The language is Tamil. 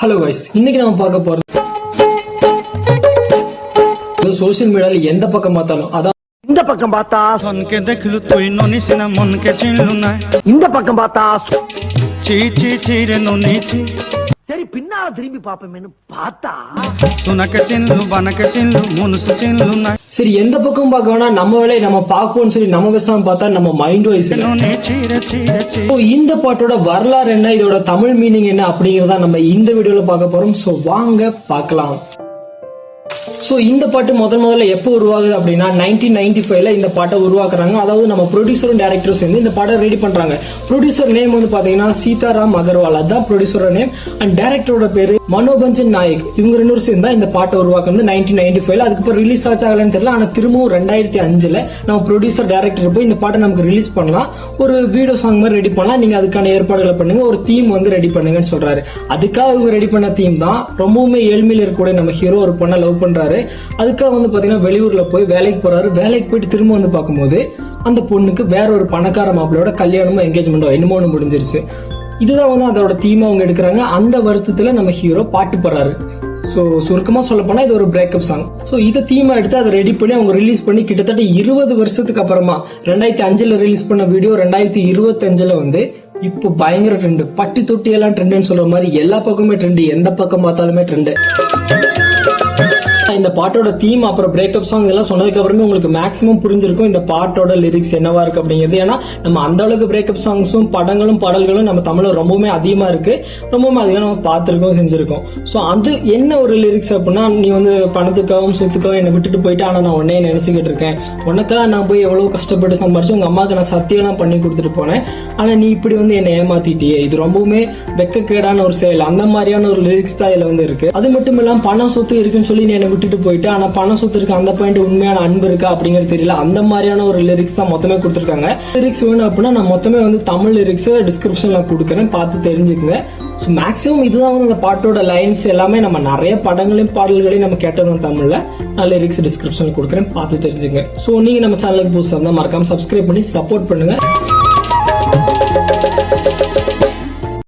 ஹலோ கைஸ் இன்னைக்கு நம்ம பார்க்க போறது சோசியல் மீடியால எந்த பக்கம் பார்த்தாலும் அதான் இந்த பக்கம் பார்த்தா இந்த பக்கம் பார்த்தா சரி பின்னால திரும்பி பாப்பேன்னு பார்த்தா சுனக்க செல்லு வனக்க செல்லு முனுசு செல்லு சரி எந்த பக்கம் பார்க்க வேணா நம்ம வேலையை நம்ம பார்க்கணும்னு சொல்லி நம்ம பேசாம பார்த்தா நம்ம மைண்ட் வைஸ் இந்த பாட்டோட வரலாறு என்ன? இதோட தமிழ் மீனிங் என்ன அப்படிங்கறத நம்ம இந்த வீடியோல பார்க்க போறோம். ஸோ வாங்க பார்க்கலாம். ஸோ இந்த பாட்டு முதல் முதல்ல எப்போ உருவாகுது அப்படின்னா நைன்டீன் நைன்டி ஃபைவ்ல இந்த பாட்டை உருவாக்குறாங்க. அதாவது நம்ம ப்ரொடியூசரும் டேரக்டரும் சேர்ந்து இந்த பாட்டை ரெடி பண்றாங்க. ப்ரொடியூசர் நேம் வந்து பாத்தீங்கன்னா சீதாராம் அகர்வால். அதான் ப்ரொடியூசரோட நேம் அண்ட் டேரக்டரோட பேரு மனோபஞ்சன் நாயக். இவங்க ரெண்டு சேர்ந்து தான் இந்த பாட்டை உருவாக்குறது நைன்டீன் நைன்டி ஃபைவ்ல அதுக்கப்புறம் ரிலீஸ் ஆச்சு ஆகலன்னு தெரியல. ஆனா திரும்பவும் ரெண்டாயிரத்தி அஞ்சுல நம்ம ப்ரொடியூசர் டேரக்டர் போய் இந்த பாட்டை நமக்கு ரிலீஸ் பண்ணலாம். ஒரு வீடியோ சாங் மாதிரி ரெடி பண்ணலாம். நீங்க அதுக்கான ஏற்பாடுகளை பண்ணுங்க. ஒரு தீம் வந்து ரெடி பண்ணுங்கன்னு சொல்றாரு. அதுக்காக இவங்க ரெடி பண்ண தீம் தான் ரொம்பவுமே ஏழ்மையில் இருக்கக்கூடிய நம்ம ஹீரோ ஒரு பொண்ணை லவ் பண்றாரு. அதுக்காக வந்து பாத்தீங்கன்னா வெளியூர்ல போய் வேலைக்கு போறாரு. வேலைக்கு போயிட்டு திரும்ப வந்து பார்க்கும்போது அந்த பொண்ணுக்கு வேற ஒரு பணக்கார மாப்பிள்ளையோட கல்யாணமும் என்கேஜ்மெண்ட்டோ என்னமோ ஒன்று முடிஞ்சிருச்சு. இதுதான் வந்து அதோட தீமை அவங்க எடுக்கிறாங்க. அந்த வருத்தத்தில் நம்ம ஹீரோ பாட்டு போடுறாரு. ஸோ சுருக்கமாக சொல்ல போனால் இது ஒரு பிரேக்கப் சாங் ஸோ இதை தீமா எடுத்து அதை ரெடி பண்ணி அவங்க ரிலீஸ் பண்ணி கிட்டத்தட்ட இருபது வருஷத்துக்கு அப்புறமா ரெண்டாயிரத்தி அஞ்சில் ரிலீஸ் பண்ண வீடியோ ரெண்டாயிரத்தி இருபத்தஞ்சில் வந்து இப்போ பயங்கர ட்ரெண்டு பட்டி தொட்டி எல்லாம் ட்ரெண்டுன்னு சொல்ற மாதிரி எல்லா பக்கமுமே ட்ரெண்டு எந்த பக்கம் பார்த்தாலுமே ட்ரெண்டு இந்த பாட்டோட தீம் அப்புறம் பிரேக்கப் சாங் இதெல்லாம் சொன்னதுக்கு அப்புறமே உங்களுக்கு மேக்ஸிமம் புரிஞ்சிருக்கும் இந்த பாட்டோட லிரிக்ஸ் என்னவா இருக்கு அப்படிங்கிறது. ஏன்னா நம்ம அந்த அளவுக்கு பிரேக்கப் சாங்ஸும் படங்களும் பாடல்களும் நம்ம தமிழில் ரொம்பவுமே அதிகமாக இருக்கு. ரொம்பவுமே அதிகம் நம்ம பார்த்துருக்கோம் செஞ்சிருக்கோம். ஸோ அது என்ன ஒரு லிரிக்ஸ் அப்படின்னா நீ வந்து பணத்துக்காகவும் சொத்துக்காகவும் என்னை விட்டுட்டு போயிட்டு ஆனால் நான் உடனே நினச்சிக்கிட்டு இருக்கேன். உனக்காக நான் போய் எவ்வளோ கஷ்டப்பட்டு சம்பாரிச்சு உங்கள் அம்மாவுக்கு நான் சத்தியம்லாம் பண்ணி கொடுத்துட்டு போனேன். ஆனால் நீ இப்படி வந்து என்னை ஏமாத்திட்டியே. இது ரொம்பவுமே வெக்கக்கேடான ஒரு செயல். அந்த மாதிரியான ஒரு லிரிக்ஸ் தான் இதில் வந்து இருக்கு. அது மட்டும் இல்லாமல் பணம் சொத்து இருக்குன்னு சொல்லி நீ என்னை சொல்லிட்டு போயிட்டு ஆனா பணம் சொத்து இருக்கு அந்த பாயிண்ட் உண்மையான அன்பு இருக்கா அப்படிங்கிறது தெரியல. அந்த மாதிரியான ஒரு லிரிக்ஸ் தான் மொத்தமே கொடுத்துருக்காங்க. லிரிக்ஸ் வேணும் அப்படின்னா நான் மொத்தமே வந்து தமிழ் லிரிக்ஸ் டிஸ்கிரிப்ஷன்ல கொடுக்குறேன். பார்த்து தெரிஞ்சுக்கங்க. ஸோ மேக்ஸிமம் இதுதான் வந்து அந்த பாட்டோட லைன்ஸ் எல்லாமே நம்ம நிறைய படங்களையும் பாடல்களையும் நம்ம கேட்டதும் தமிழில். நான் லிரிக்ஸ் டிஸ்கிரிப்ஷன்ல கொடுக்குறேன். பார்த்து தெரிஞ்சுங்க ஸோ நீங்கள் நம்ம சேனலுக்கு புதுசாக இருந்தால் மறக்காமல் சப்ஸ்கிரைப் பண்ணி சப்போர்ட் பண்ணுங்கள்